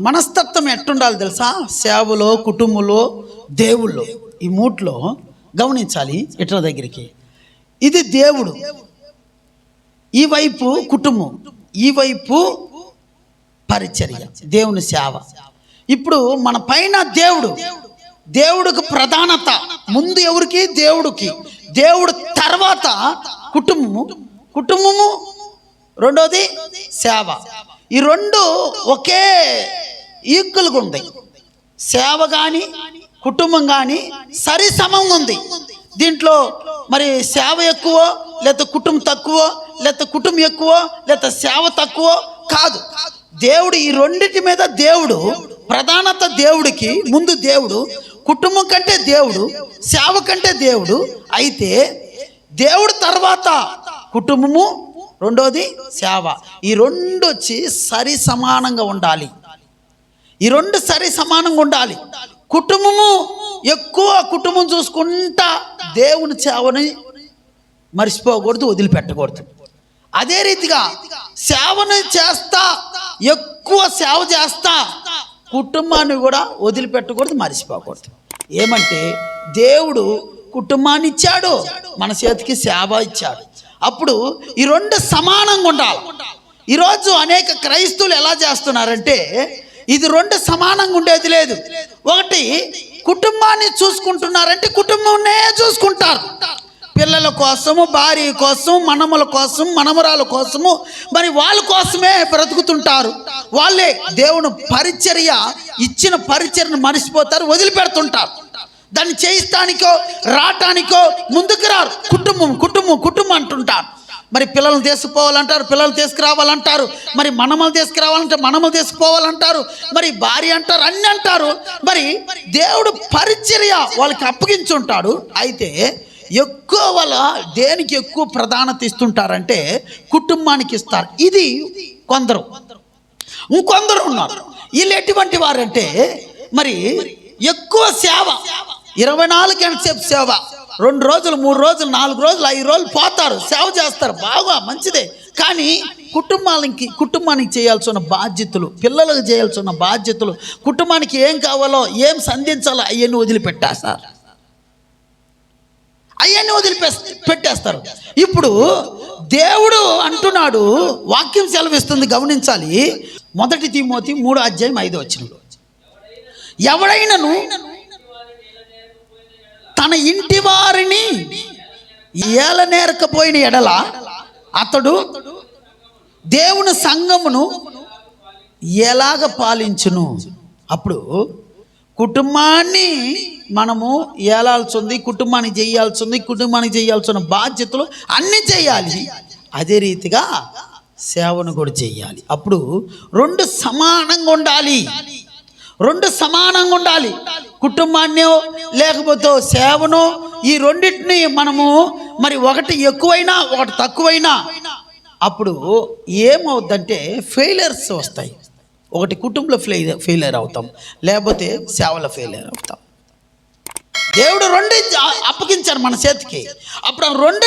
మనస్తత్వం ఎట్టుండాలి తెలుసా? సేవలో కుటుంబంలో దేవుళ్ళు. ఈ మూట్లో గమనించాలి ఇట్ల దగ్గరికి. ఇది దేవుడు. ఈ వైపు కుటుంబం ఈ వైపు పరిచర్య దేవుని సేవ. ఇప్పుడు మన పైన దేవుడు. దేవుడికి ప్రధానత ముందు ఎవరికి? దేవుడికి. దేవుడు తర్వాత కుటుంబము. కుటుంబము రెండోది సేవ. ఈ రెండు ఒకే ఈక్వల్గా ఉంది. సేవ కానీ కుటుంబం కానీ సరి ఉంది. దీంట్లో మరి సేవ ఎక్కువ లేకపోతే కుటుంబం తక్కువ లేకపోతే కుటుంబం ఎక్కువ లేకపోతే సేవ తక్కువ కాదు. దేవుడు ఈ రెండింటి మీద దేవుడు ప్రధానత దేవుడికి ముందు దేవుడు కుటుంబం కంటే దేవుడు సేవ కంటే దేవుడు. అయితే దేవుడు తర్వాత కుటుంబము రెండోది సేవ. ఈ రెండు వచ్చి సరి సమానంగా ఉండాలి. ఈ రెండు సరి సమానంగా ఉండాలి. కుటుంబము ఎక్కువ కుటుంబం చూసుకుంటా దేవుని సేవని మర్చిపోకూడదు వదిలిపెట్టకూడదు. అదే రీతిగా సేవను చేస్తా ఎక్కువ సేవ చేస్తా కుటుంబాన్ని కూడా వదిలిపెట్టకూడదు మర్చిపోకూడదు. ఏమంటే దేవుడు కుటుంబాన్ని ఇచ్చాడు మన చేతికి సేవ ఇచ్చాడు. అప్పుడు ఈ రెండు సమానంగా ఉండాలి. ఈరోజు అనేక క్రైస్తవులు ఎలా చేస్తున్నారంటే ఇది రెండు సమానంగా ఉండేది లేదు. ఒకటి కుటుంబాన్ని చూసుకుంటున్నారంటే కుటుంబంనే చూసుకుంటారు. పిల్లల కోసము భార్య కోసం మనముల కోసం మనమరాల కోసము మరి వాళ్ళ కోసమే బ్రతుకుతుంటారు. వాళ్ళే దేవుని పరిచర్య ఇచ్చిన పరిచర్యను మరిచిపోతారు వదిలిపెడుతుంటారు. దాన్ని చేయిస్తానికో రావటానికో ముందుకు రారు. కుటుంబం కుటుంబం కుటుంబం అంటుంటారు. మరి పిల్లల్ని తీసుకుపోవాలంటారు పిల్లలు తీసుకురావాలంటారు. మరి మనమలు తీసుకురావాలంటే మనమలు తీసుకుపోవాలంటారు. మరి భార్య అంటారు అన్ని అంటారు. మరి దేవుడు పరిచర్య వాళ్ళకి అప్పగించుంటాడు. అయితే ఎక్కువ వాళ్ళ దేనికి ఎక్కువ ప్రాధాన్యత ఇస్తుంటారంటే కుటుంబానికి ఇస్తారు. ఇది కొందరు. ఇంకొందరు ఉన్నారు. వీళ్ళు ఎటువంటి వారంటే మరి ఎక్కువ సేవ. ఇరవై నాలుగు గంటల సేపు సేవ. రెండు రోజులు మూడు రోజులు నాలుగు రోజులు ఐదు రోజులు పోతారు. సేవ చేస్తారు. బాగా మంచిదే. కానీ కుటుంబానికి కుటుంబానికి చేయాల్సిన బాధ్యతలు పిల్లలకు చేయాల్సిన బాధ్యతలు కుటుంబానికి ఏం కావాలో ఏం సంధించాలో అవన్నీ వదిలిపెట్టేస్తారు. అవన్నీ వదిలిపే పెట్టేస్తారు ఇప్పుడు దేవుడు అంటున్నాడు వాక్యం సెలవిస్తుంది గమనించాలి. మొదటి తిమోతి మూడో అధ్యాయం ఐదో వచ్చిన ఎవడైనను తన ఇంటి వారిని ఏలనేరకపోయిన ఎడల అతడు దేవుని సంఘమును ఎలాగ పాలించును? అప్పుడు కుటుంబాన్ని మనము ఏలాల్సింది కుటుంబాన్ని కుటుంబానికి చేయాల్సి ఉంది కుటుంబానికి చేయాల్సిన బాధ్యతలు అన్నీ చేయాలి. అదే రీతిగా సేవను కూడా చేయాలి. అప్పుడు రెండు సమానంగా ఉండాలి. రెండు సమానంగా ఉండాలి. కుటుంబాన్ని లేకపోతే సేవను ఈ రెండింటిని మనము మరి ఒకటి ఎక్కువైనా ఒకటి తక్కువైనా అప్పుడు ఏమవుద్దంటే ఫెయిలియర్స్ వస్తాయి. ఒకటి కుటుంబంలో ఫెయిల్ ఫెయిలియర్ అవుతాం. లేకపోతే సేవలో ఫెయిలియర్ అవుతాం. దేవుడు రెండు అప్పగించారు మన చేతికి. అప్పుడు ఆ రెండు